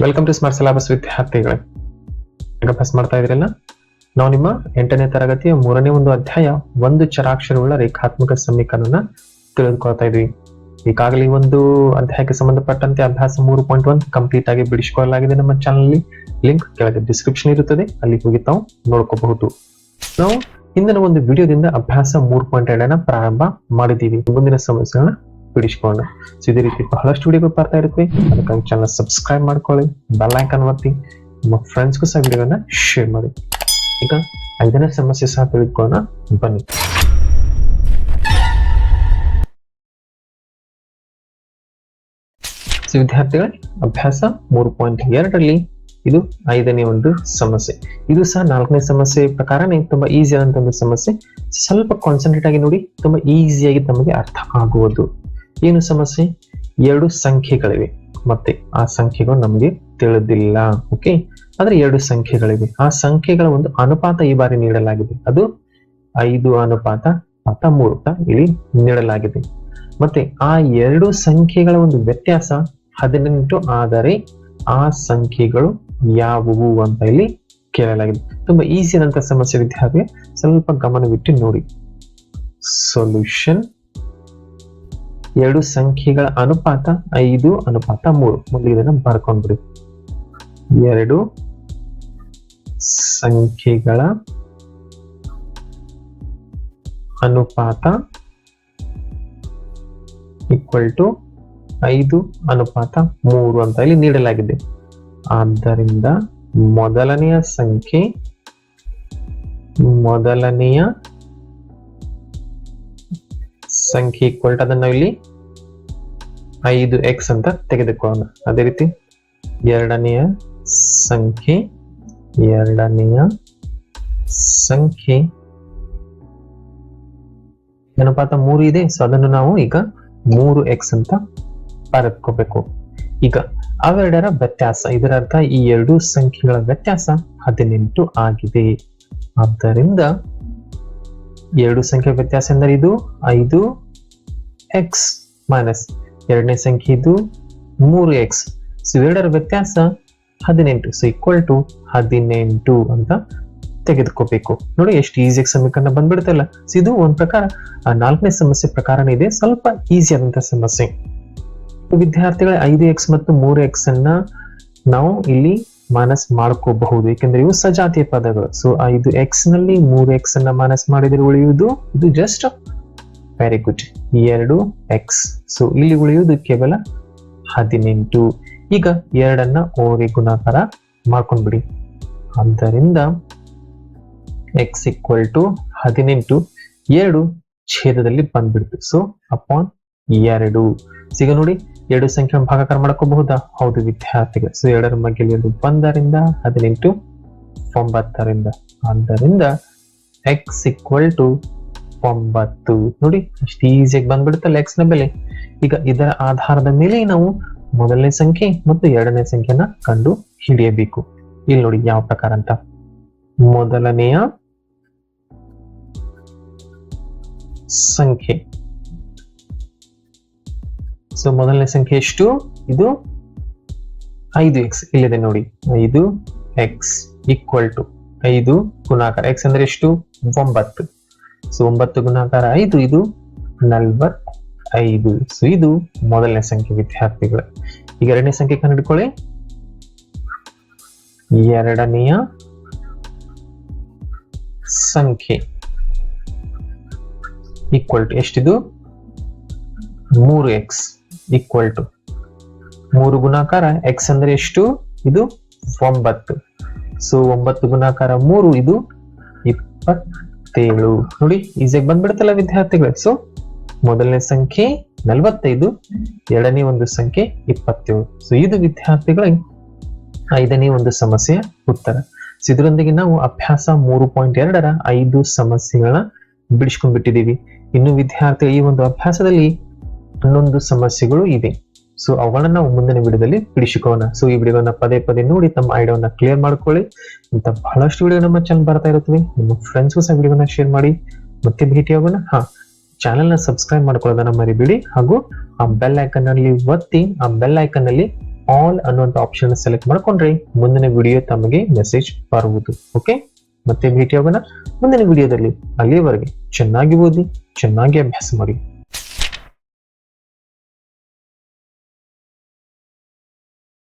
Welcome to smart syllabus ವಿದ್ಯಾರ್ಥಿಗಳೇ pass ಮಾಡ್ತಾ ಇದ್ರಲ್ಲ ನಾವು ನಿಮ್ಮ ಎಂಟನೇ ತರಗತಿಯ ಮೂರನೇ ಒಂದು ಅಧ್ಯಾಯ ಒಂದು ಚರಾಕ್ಷರವುಳ್ಳ ರೇಖಾತ್ಮಕ ಸಮೀಕರಣ ತಿಳಿದುಕೊಳ್ತಾ ಇದ್ವಿ. ಈಗಾಗಲೇ ಒಂದು ಅಧ್ಯಾಯಕ್ಕೆ ಸಂಬಂಧಪಟ್ಟಂತೆ ಅಭ್ಯಾಸ ಮೂರು ಪಾಯಿಂಟ್ ಒನ್ ಕಂಪ್ಲೀಟ್ ಆಗಿ ಬಿಡಿಸಿಕೊಳ್ಳಲಾಗಿದೆ ನಮ್ಮ ಚಾನಲ್ ಲಿಂಕ್ ಕೆಳಗೆ ಡಿಸ್ಕ್ರಿಪ್ಷನ್ ಇರುತ್ತದೆ, ಅಲ್ಲಿ ಹೋಗಿ ತಾವು ನೋಡ್ಕೋಬಹುದು. ನಾವು ಹಿಂದಿನ ಒಂದು ವಿಡಿಯೋದಿಂದ ಅಭ್ಯಾಸ ಮೂರು ಪಾಯಿಂಟ್ ಎರಡನ್ನ ಪ್ರಾರಂಭ ಮಾಡಿದ್ದೀವಿ. ಮುಂದಿನ ಸಮಸ್ಯೆಗಳನ್ನ ಬಿಡಿಸ್ಕೊಳ್ಳೋಣ ಸೊ ಇದೇ ರೀತಿ ಬಹಳಷ್ಟು ವಿಡಿಯೋಗಳು ಬರ್ತಾ ಇರುತ್ತೆ. ಅದಕ್ಕಾಗಿ ಚಾನಲ್ ಸಬ್ಸ್ಕ್ರೈಬ್ ಮಾಡ್ಕೊಳ್ಳಿ ಬೆಲ್ ಐಕನ್ ಒತ್ತಿ, ನಿಮ್ಮ ಫ್ರೆಂಡ್ಸ್ಗೂ ಸಹ ವಿಡಿಯೋನ ಶೇರ್ ಮಾಡಿ. ಈಗ ಐದನೇ ಸಮಸ್ಯೆ ಸಹ ತಿಳ್ಕೊಳ್ಳೋಣ. ಬನ್ನಿ. ವಿದ್ಯಾರ್ಥಿಗಳೇ, ಅಭ್ಯಾಸ ಮೂರು ಪಾಯಿಂಟ್ ಎರಡರಲ್ಲಿ ಇದು ಐದನೇ ಒಂದು ಸಮಸ್ಯೆ. ಇದು ಸಹ ನಾಲ್ಕನೇ ಸಮಸ್ಯೆ ಪ್ರಕಾರನೇ ತುಂಬಾ ಈಸಿ ಆದಂತ ಒಂದು ಸಮಸ್ಯೆ. ಸ್ವಲ್ಪ ಕಾನ್ಸಂಟ್ರೇಟ್ ಆಗಿ ನೋಡಿ, ತುಂಬಾ ಈಸಿಯಾಗಿ ತಮಗೆ ಅರ್ಥ ಆಗುವುದು. ಏನು ಸಮಸ್ಯೆ? ಎರಡು ಸಂಖ್ಯೆಗಳಿವೆ. ಮತ್ತೆ ಆ ಸಂಖ್ಯೆಗಳು ನಮಗೆ ತಿಳಿದಿಲ್ಲ. ಓಕೆ ಅಂದ್ರೆ ಎರಡು ಸಂಖ್ಯೆಗಳಿವೆ. ಆ ಸಂಖ್ಯೆಗಳ ಒಂದು ಅನುಪಾತ ಈ ಬಾರಿ ನೀಡಲಾಗಿದೆ. ಅದು ಐದು ಅನುಪಾತ ಪಾತ ಮೂರು ಅಂತ ಇಲ್ಲಿ ನೀಡಲಾಗಿದೆ. ಮತ್ತೆ ಆ ಎರಡು ಸಂಖ್ಯೆಗಳ ಒಂದು ವ್ಯತ್ಯಾಸ ಹದಿನೆಂಟು, ಆದರೆ ಆ ಸಂಖ್ಯೆಗಳು ಯಾವುವು ಅಂತ ಇಲ್ಲಿ ಕೇಳಲಾಗಿದೆ. ತುಂಬಾ ಈಸಿ ಆದಂತ ಸಮಸ್ಯೆ ವಿದ್ಯಾರ್ಥಿ ಸ್ವಲ್ಪ ಗಮನವಿಟ್ಟು ನೋಡಿ. ಸೊಲ್ಯೂಷನ್ ಎರಡು ಸಂಖ್ಯೆಗಳ ಅನುಪಾತ ಐದು, ಅನುಪಾತ ಮೂರು. ಮುಂದೆ ಇದನ್ನ ಬರ್ಕೊಂಡ್ಬಿಡಿ. ಎರಡು ಸಂಖ್ಯೆಗಳ ಅನುಪಾತ ಈಕ್ವಲ್ ಟು ಐದು, ಅನುಪಾತ ಮೂರು ಅಂತ ಇಲ್ಲಿ ನೀಡಲಾಗಿದೆ. ಆದ್ದರಿಂದ ಮೊದಲನೆಯ ಸಂಖ್ಯೆ, ಮೊದಲನೆಯ ಸಂಖ್ಯೆ ಈಕ್ವಲ್ ಅದನ್ನ ನಾವು ಇಲ್ಲಿ ಐದು ಎಕ್ಸ್ ಅಂತ ತೆಗೆದುಕೊಳ್ಳೋಣ. ಅದೇ ರೀತಿ ಎರಡನೆಯ ಸಂಖ್ಯೆ ಎರಡನೆಯ ಸಂಖ್ಯೆ. ಅನುಪಾತ ಮೂರು ಇದೆ ಸೊ ಅದನ್ನು ನಾವು ಈಗ ಮೂರು ಎಕ್ಸ್ ಅಂತ ಬರೆದ್ಕೋಬೇಕು ಈಗ ಅವೆರಡರ ವ್ಯತ್ಯಾಸ ಇದರ ಅರ್ಥ ಈ ಎರಡು ಸಂಖ್ಯೆಗಳ ವ್ಯತ್ಯಾಸ ಹದಿನೆಂಟು ಆಗಿದೆ. ಆದ್ದರಿಂದ ಎರಡು ಸಂಖ್ಯೆ ವ್ಯತ್ಯಾಸ ಎಂದರೆ ಇದು ಐದು ಎಕ್ಸ್ ಮೈನಸ್ ಎರಡನೇ ಸಂಖ್ಯೆ ಇದು ಮೂರು ಎಕ್ಸ್ ಸೊ ಇವೆರಡರ ವ್ಯತ್ಯಾಸ ಹದಿನೆಂಟು. ಸೊ ಈಕ್ವಲ್ ಟು ಹದಿನೆಂಟು ಅಂತ ತೆಗೆದುಕೋಬೇಕು. ನೋಡಿ, ಎಷ್ಟು ಈಸಿಯಾಗಿ ಸಮೀಕರಣ ಬಂದ್ಬಿಡುತ್ತಲ್ಲ ಸೊ ಇದು ಒಂದ್ ಪ್ರಕಾರ ನಾಲ್ಕನೇ ಸಮಸ್ಯೆ ಪ್ರಕಾರನೇ ಇದೆ. ಸ್ವಲ್ಪ ಈಸಿ ಆದಂತಹ ಸಮಸ್ಯೆ. ವಿದ್ಯಾರ್ಥಿಗಳ, ಐದು ಎಕ್ಸ್ ಮತ್ತು ಮೂರು ಎಕ್ಸ್ ಅನ್ನ ನಾವು ಇಲ್ಲಿ ಮೈನಸ್ ಮಾಡ್ಕೋಬಹುದು. ಏಕೆಂದ್ರೆ ಇವು ಸಜಾತಿಯ ಪದಗಳು. ಸೊ ಇದು ಎಕ್ಸ್ನಲ್ಲಿ ಮೂರು ಎಕ್ಸ್ ಅನ್ನ ಮೈನಸ್ ಮಾಡಿದರೆ ಉಳಿಯುವುದು, ಇದು ಜಸ್ಟ್ ವೆರಿ ಗುಡ್ ಎರಡು ಎಕ್ಸ್ ಸೊ ಇಲ್ಲಿ ಉಳಿಯುವುದು ಕೇವಲ ಹದಿನೆಂಟು. ಈಗ ಎರಡನ್ನ ಓರಿ ಗುಣಾಕಾರ ಮಾಡ್ಕೊಂಡ್ಬಿಡಿ. ಆದ್ದರಿಂದ ಎಕ್ಸ್ ಈಕ್ವಲ್ ಟು ಹದಿನೆಂಟು. ಎರಡು ಛೇದದಲ್ಲಿ ಬಂದ್ಬಿಡ್ತು. ಸೊ ಅಪಾನ್ ಎರಡು. ಈಗ ನೋಡಿ ಎರಡು ಸಂಖ್ಯೆಯನ್ನು ಭಾಗಾಕಾರ ಮಾಡ್ಕೋಬಹುದಾ? ಹೌದು ವಿದ್ಯಾರ್ಥಿಗಳು. ಸೊ, ಎರಡರ ಎರಡು ಒಂದರಿಂದ ಹದಿನೆಂಟು, ಒಂಬತ್ತರಿಂದ. ಆದ್ದರಿಂದ ಎಕ್ಸ್ ಈಕ್ವಲ್ ಟು ಒಂಬತ್ತು. ನೋಡಿ, ಅಷ್ಟು ಈಸಿಯಾಗಿ ಬಂದ್ಬಿಡುತ್ತಲ್ಲ ಎಕ್ಸ್ನ ಬೆಲೆ. ಈಗ ಇದರ ಆಧಾರದ ಮೇಲೆ ನಾವು ಮೊದಲನೇ ಸಂಖ್ಯೆ ಮತ್ತು ಎರಡನೇ ಸಂಖ್ಯೆನ ಕಂಡು ಹಿಡಿಯಬೇಕು. ಇಲ್ಲಿ ನೋಡಿ ಯಾವ ಪ್ರಕಾರ ಅಂತ. ಮೊದಲನೆಯ ಸಂಖ್ಯೆ. ಸೊ ಮೊದಲನೇ ಸಂಖ್ಯೆ ಎಷ್ಟು? ಇದು ಐದು ಎಕ್ಸ್ ಇಲ್ಲಿದೆ ನೋಡಿ. ಐದು ಎಕ್ಸ್ ಈಕ್ವಲ್ ಟು ಐದು ಗುಣಾಕಾರ. ಎಕ್ಸ್ ಅಂದ್ರೆ ಎಷ್ಟು? ಒಂಬತ್ತು. ಸೊ ಒಂಬತ್ತು ಗುಣಾಕಾರ ಐದು, ಇದು ನಲ್ವತ್ ಐದು ಸೊ ಇದು ಮೊದಲನೇ ಸಂಖ್ಯೆ ವಿದ್ಯಾರ್ಥಿಗಳ. ಈಗ ಎರಡನೇ ಸಂಖ್ಯೆ ಕಂಡುಹಿಡ್ಕೊಳ್ಳಿ ಎರಡನೆಯ ಸಂಖ್ಯೆ ಈಕ್ವಲ್ ಟು ಎಷ್ಟಿದು? ಮೂರು ಎಕ್ಸ್ ಈಕ್ವಲ್ ಟು ಮೂರು ಗುಣಾಕಾರ ಎಕ್ಸ್ ಅಂದ್ರೆ ಎಷ್ಟು? ಇದು ಒಂಬತ್ತು. ಸೊ ಒಂಬತ್ತು ಗುಣಾಕಾರ ಮೂರು, ಇದು ಇಪ್ಪತ್ತೇಳು. ನೋಡಿ, ಈಸಿಯಾಗಿ ಬಂದ್ಬಿಡುತ್ತಲ್ಲ ವಿದ್ಯಾರ್ಥಿಗಳು. ಸೊ ಮೊದಲನೇ ಸಂಖ್ಯೆ ನಲವತ್ತೈದು, ಎರಡನೇ ಒಂದು ಸಂಖ್ಯೆ ಇಪ್ಪತ್ತೇಳು. ಸೊ ಇದು ವಿದ್ಯಾರ್ಥಿಗಳ ಐದನೇ ಒಂದು ಸಮಸ್ಯೆಯ ಉತ್ತರ. ಸೊ ಇದರೊಂದಿಗೆ ನಾವು ಅಭ್ಯಾಸ ಮೂರು ಪಾಯಿಂಟ್ ಎರಡರ ಐದು ಸಮಸ್ಯೆಗಳ ಬಿಡಿಸ್ಕೊಂಡ್ಬಿಟ್ಟಿದ್ದೀವಿ. ಇನ್ನು ವಿದ್ಯಾರ್ಥಿ ಈ ಒಂದು ಅಭ್ಯಾಸದಲ್ಲಿ ಹನ್ನೊಂದು ಸಮಸ್ಯೆಗಳು ಇವೆ. ಸೊ ಅವುಗಳನ್ನ ಮುಂದಿನ ವಿಡಿಯೋದಲ್ಲಿ ಬಿಡಿಸಿಕೊಳ್ಳೋಣ ಸೊ ಈ ವಿಡಿಯೋನ ಪದೇ ಪದೇ ನೋಡಿ ತಮ್ಮ ಐಡಿಯಾವನ್ನ ಕ್ಲಿಯರ್ ಮಾಡ್ಕೊಳ್ಳಿ. ಅಂತ ಬಹಳಷ್ಟು ವಿಡಿಯೋ ನಮ್ಮ ಚಾನಲ್ ಬರ್ತಾ ಇರುತ್ತವೆ. ನಿಮ್ಮ ಫ್ರೆಂಡ್ಸ್ಗೂ ಸಹ ವಿಡಿಯೋನ ಶೇರ್ ಮಾಡಿ. ಮತ್ತೆ ಭೇಟಿಯಾಗೋಣ ಹಾ ಚಾನೆಲ್ನ ಸಬ್ಸ್ಕ್ರೈಬ್ ಮಾಡ್ಕೊಳ್ಳೋದನ್ನ ಮರಿಬೇಡಿ. ಹಾಗೂ ಆ ಬೆಲ್ ಐಕನ್ ಅಲ್ಲಿ ಒತ್ತಿ, ಆ ಬೆಲ್ ಐಕನ್ ಅಲ್ಲಿ ಆಲ್ ಅನ್ನುವಂಥ ಆಪ್ಷನ್ ಸೆಲೆಕ್ಟ್ ಮಾಡ್ಕೊಂಡ್ರೆ ಮುಂದಿನ ವಿಡಿಯೋ ತಮಗೆ ಮೆಸೇಜ್ ಬರುವುದು. ಓಕೆ ಮತ್ತೆ ಭೇಟಿಯಾಗೋಣ ಮುಂದಿನ ವಿಡಿಯೋದಲ್ಲಿ ಅಲ್ಲಿಯವರೆಗೆ ಚೆನ್ನಾಗಿ ಓದಿ, ಚೆನ್ನಾಗಿ ಅಭ್ಯಾಸ ಮಾಡಿ.